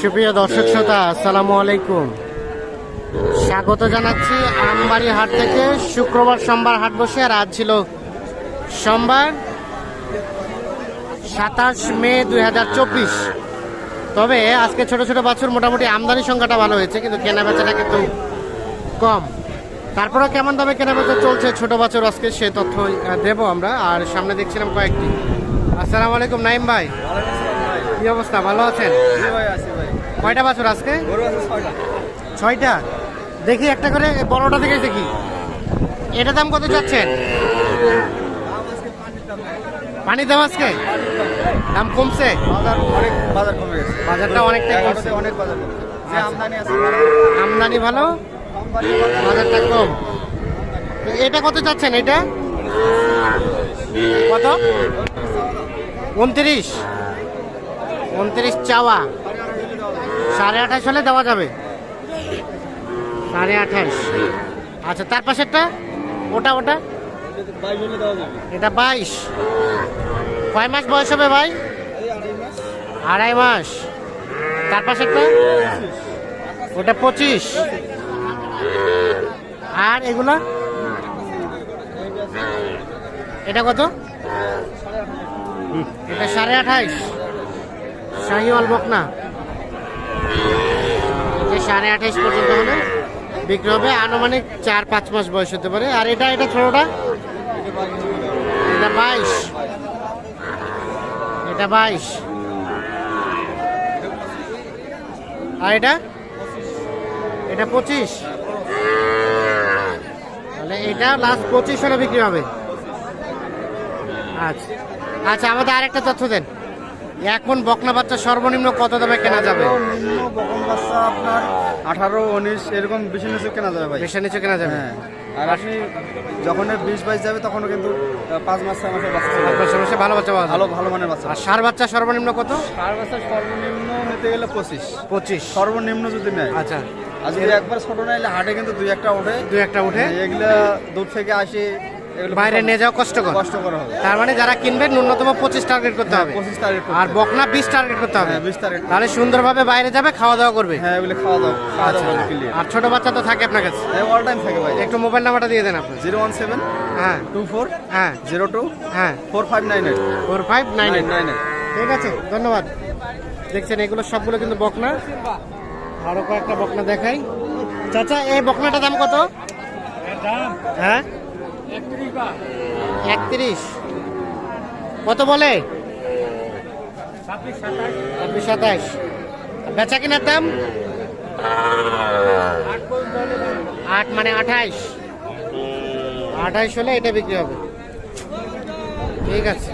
সুপ্রিয় দর্শক শ্রোতা, আসসালামু আলাইকুম। স্বাগত জানাচ্ছি আমবাড়ি হাট থেকে। শুক্রবার সোমবার হাট বসে, আর আজ ছিল সোমবার সাতাশ মে দু হাজার চব্বিশ। তবে আজকে ছোট ছোট বাছুর মোটামুটি আমদানি সংখ্যাটা ভালো হয়েছে, কিন্তু কেনা বেচাটা কিন্তু কম। তারপরেও কেমন দামে কেনা বেচা চলছে ছোট বাছুর? আজকে সে তথ্য দেবো আমরা। আর সামনে দেখছিলাম কয়েকটি। আসসালামু আলাইকুম নাইম ভাই। কি অবস্থা? ভালো আছেন? কয়টা বাছুর আজকে? ছয়টা। দেখি একটা করে বড়টা থেকে দেখি এটা দাম কত যাচ্ছেন পানি দাম। আজকে? দাম কমছে? বাজার কমে গেছে। বাজারটা অনেকটাই কমছে। অনেক বাজার। যে আমদানি ভালো। বাজারটা কম। তো এটা কত চাচ্ছেন এটা? কত? উনত্রিশ। উনত্রিশ চাওয়া। সাড়ে আঠাশ হলে দেওয়া যাবে। সাড়ে আঠাশ। আচ্ছা তার পাশেরটা? ওটা ওটা? এটা বাইশ। কয় মাস বয়স হবে ভাই? আড়াই মাস। তার পাশেরটা? ওটা পঁচিশ। আর এগুলা? এটা কত? এটা সাড়ে আঠাইশ। শাহিওয়াল বকনা। সাড়ে আঠাইশ পর্যন্ত হলে বিক্রি হবে আনুমানিক চার পাঁচ মাস বয়স হতে পারে। আর এটা এটা ছোটটা? এটা বাইশ। এটা বাইশ। আর এটা? এটা পঁচিশ। তাহলে এটা লাস্ট পঁচিশ হলে বিক্রি হবে। আচ্ছা। আচ্ছা আমাদের আরেকটা তথ্য দেন। এখন বকনা বাচ্চা সর্বনিম্ন কত দামে কেনা যাবে? বকন বাচ্চা আপনার আঠারো উনিশ এরকম বেশি নিচে কেনা যাবে ভাই। বেশি নিচে কেনা যাবে? হ্যাঁ আর আপনি যখন বিশ বাইশ যাবে কিন্তু পাঁচ মাস ছয় মাসের বাচ্চা যাবে। সমস্যা ভালো বাচ্চা পাওয়া ভালো ভালো মানের বাচ্চা। আর সার বাচ্চা সর্বনিম্ন কত? সার বাচ্চা সর্বনিম্ন নিতে গেলে পঁচিশ। পঁচিশ। সর্বনিম্ন যদি নেয়। আচ্ছা। একবার ছোট নাইলে হাটে কিন্তু দুই একটা ওঠে। দুই একটা উঠে এগুলা দূর থেকে আসে বাইরে নিয়ে যাওয়া কষ্টকর। কষ্ট করা হবে। তার মানে যারা কিনবে ন্যূনতম পঁচিশ টার্গেট করতে হবে। পঁচিশ তারিখ আর বকনা বিশ টার্গেট করতে হবে। হ্যাঁ বিশ তারিখ তাহলে সুন্দরভাবে বাইরে যাবে খাওয়া দাওয়া করবে। হ্যাঁ এগুলো খাওয়া দাওয়া খাওয়া আচ্ছা। দাওয়া ক্লিয়ার আর ছোট বাচ্চা তো থাকে আপনার কাছে? অল টাইম থাকে ভাই। একটু মোবাইল নাম্বারটা দিয়ে দেন আপনি জিরো ওয়ান সেভেন হ্যাঁ। টু ফোর হ্যাঁ। জিরো টু হ্যাঁ। Four five nine eight. Four five nine nine nine eight. ঠিক আছে ধন্যবাদ। দেখছেন এগুলো সবগুলো কিন্তু বকনা। আরও কয়েকটা বকনা দেখাই। চাচা এই বকনাটার দাম কত? হ্যাঁ? একত্রিশ কত বলে? ছাব্বিশ, সাতাশ। বেচা কিনার দাম? আট মানে আঠাইশ। আঠাইশ হলে এটা বিক্রি হবে। ঠিক আছে।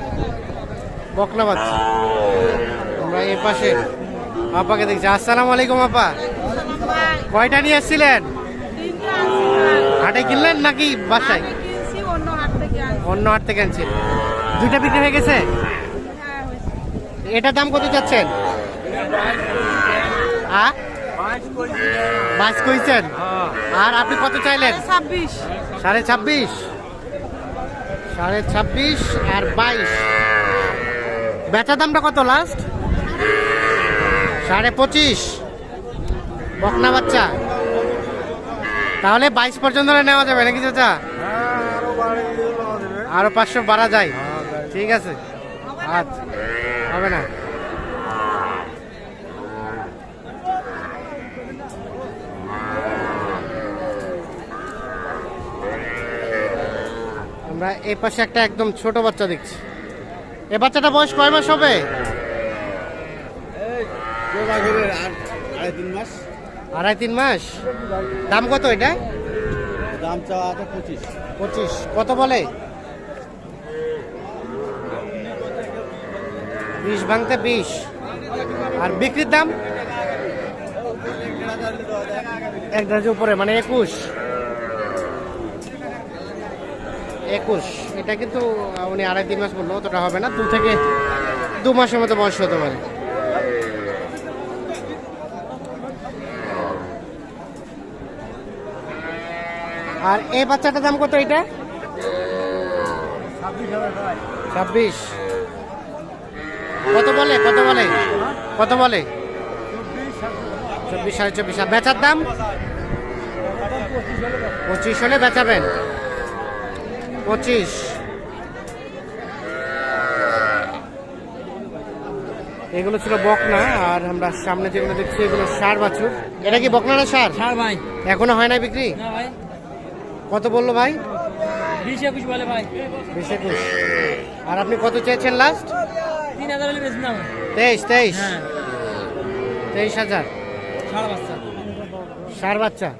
বকনা বাচ্চা আমরা এ পাশে আপাকে দেখছি। আসসালামু আলাইকুম আপা কয়টা নিয়ে এসেছিলেন হাটে কিনলেন নাকি বাসায়? অন্য হাট থেকে আনছেন দুইটা বিক্রি হয়ে গেছে? এটার দাম কত চাচ্ছেন? বাইশ কইছেন? আর আপনি কত চাইলেন? ছাব্বিশ সাড়ে ছাব্বিশ। সাড়ে ছাব্বিশ আর বাইশ। বেচা দামটা কত লাস্ট সাড়ে পঁচিশ। বকনা বাচ্চা। তাহলে বাইশ পর্যন্ত নেওয়া যাবে, নাকি চাচা? আরও পাঁচশো বাড়া যায়। ঠিক আছে? আচ্ছা। হবে না। আমরা এই পাশে একটা একদম ছোট বাচ্চা দেখছি। এ বাচ্চাটা বয়স কয় মাস হবে? আড়াই তিন মাস। আড়াই তিন মাস। দাম কত এটা? দাম চাওয়া পঁচিশ। পঁচিশ। কত বলে? বিশ ভাঙতে বিশ। আর বিক্রির দাম? এক ডজন উপরে মানে একুশ। একুশ। এটা কিন্তু উনি আড়াই, তিন মাস বলল, অতটা হবে না। দু থেকে দু মাসের মতো বয়স হতে পারে। আর এই বাচ্চাটার দাম কত এটা? ছাব্বিশ। কত বলে কত বলে? কত বলে? চব্বিশ সাড়ে চব্বিশ। আর বেচার দাম? পঁচিশ হলে বেচাবেন। পঁচিশ। এগুলো ছিল বকনা আর আমরা সামনে যেগুলো দেখছি এগুলো সার বাছুর। এটা কি বকনা না সার? ছাড় ভাই। এখনও হয় নাই বিক্রি? কত বলল ভাই? বিশ একুশ বলে ভাই। বিশ একুশ। আর আপনি কত চেয়েছেন লাস্ট তিন হাজার হলে বেশি না তেইশ তেইশ। হ্যাঁ। তেইশ হাজার। বাচ্চা। সার বাচ্চা।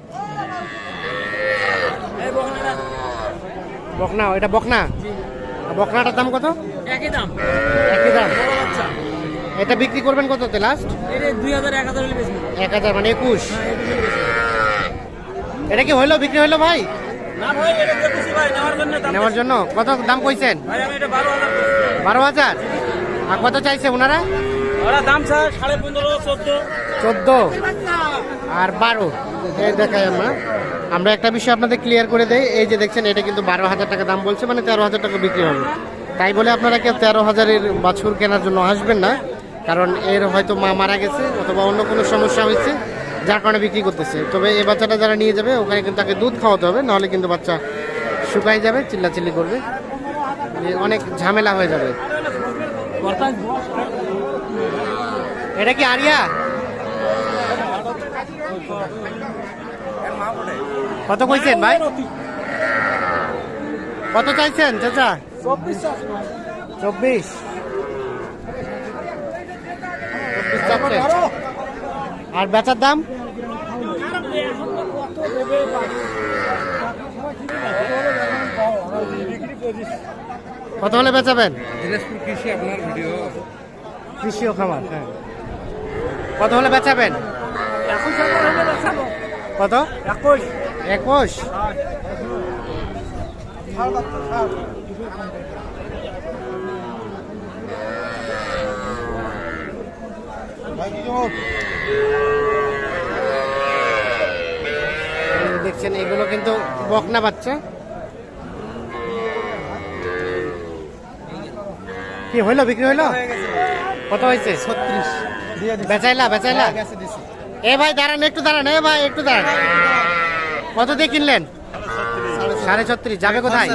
এই বকনাটা বকনা এটা বকনা? বকনাটার দাম কত? একই দাম। একই দাম। এটা বিক্রি করবেন কততে লাস্ট এক হাজার মানে একুশ। হ্যাঁ এটা কি হইল বিক্রি হইল ভাই? নেওয়ার জন্য কত দাম কইছেন? বারো হাজার? আর কত চাইছে ওনারা? ওরা দাম স্যার সাড়ে পনেরো চোদ্দ। চোদ্দ? আর বারো? এই দেখাই আমরা। আমরা একটা বিষয় আপনাদের ক্লিয়ার করে দেই। এই যে দেখছেন এটা কিন্তু বারো হাজার টাকা দাম বলছে মানে তেরো হাজার টাকা বিক্রি হবে। তাই বলে আপনারা কেউ তেরো হাজারের বাছুর কেনার জন্য আসবেন না কারণ এর হয়তো মা মারা গেছে অথবা অন্য কোনো সমস্যা হয়েছে যার কারণে বিক্রি করতেছে। তবে এই বাচ্চাটা যারা নিয়ে যাবে ওখানে কিন্তু তাকে দুধ খাওয়াতে হবে নাহলে কিন্তু বাচ্চা শুকাই যাবে চিল্লাচিল্লি করবে। মানে অনেক ঝামেলা হয়ে যাবে। এটা কি আরিয়া? কত কইছেন ভাই? কত চাইছেন চাচা? চব্বিশ। আর বেচার দাম? কত হলে বেচাবেন? দিনাজপুর কৃষি আপনার ভিডিও। কৃষি ও খামার হ্যাঁ। কত হলে বেচাবেন? কত? একুশ। একুশ? দেখছেন এগুলো কিন্তু বকনা বাচ্চা। কি হইল বিক্রি হইল? কত হয়েছে ছত্রিশ। বেচাইলা বেচাইলা? গেছে এ ভাই দাঁড়ান একটু দাঁড়ান এ ভাই একটু দাঁড়ান। কত দিয়ে কিনলেন? সাড়ে ছত্রিশ। যাবে কোথায়?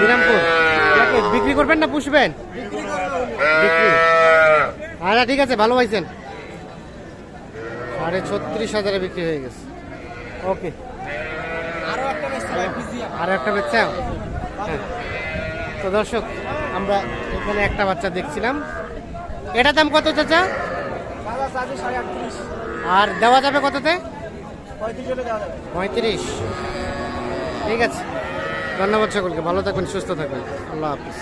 বিরামপুর। এটাকে বিক্রি করবেন না পুষবেন? বিক্রি আচ্ছা ঠিক আছে ভালো পাইছেন। সাড়ে ছত্রিশ হাজারে বিক্রি হয়ে গেছে। ওকে। আর একটা বাচ্চা হ্যাঁ। তো দর্শক আমরা এখানে একটা বাচ্চা দেখছিলাম। এটা দাম কত চাচা? আর দেওয়া যাবে কততে? পঁয়ত্রিশ। ঠিক আছে। ধন্যবাদ সকলকে। ভালো থাকবেন, সুস্থ থাকবেন। আল্লাহ হাফিজ।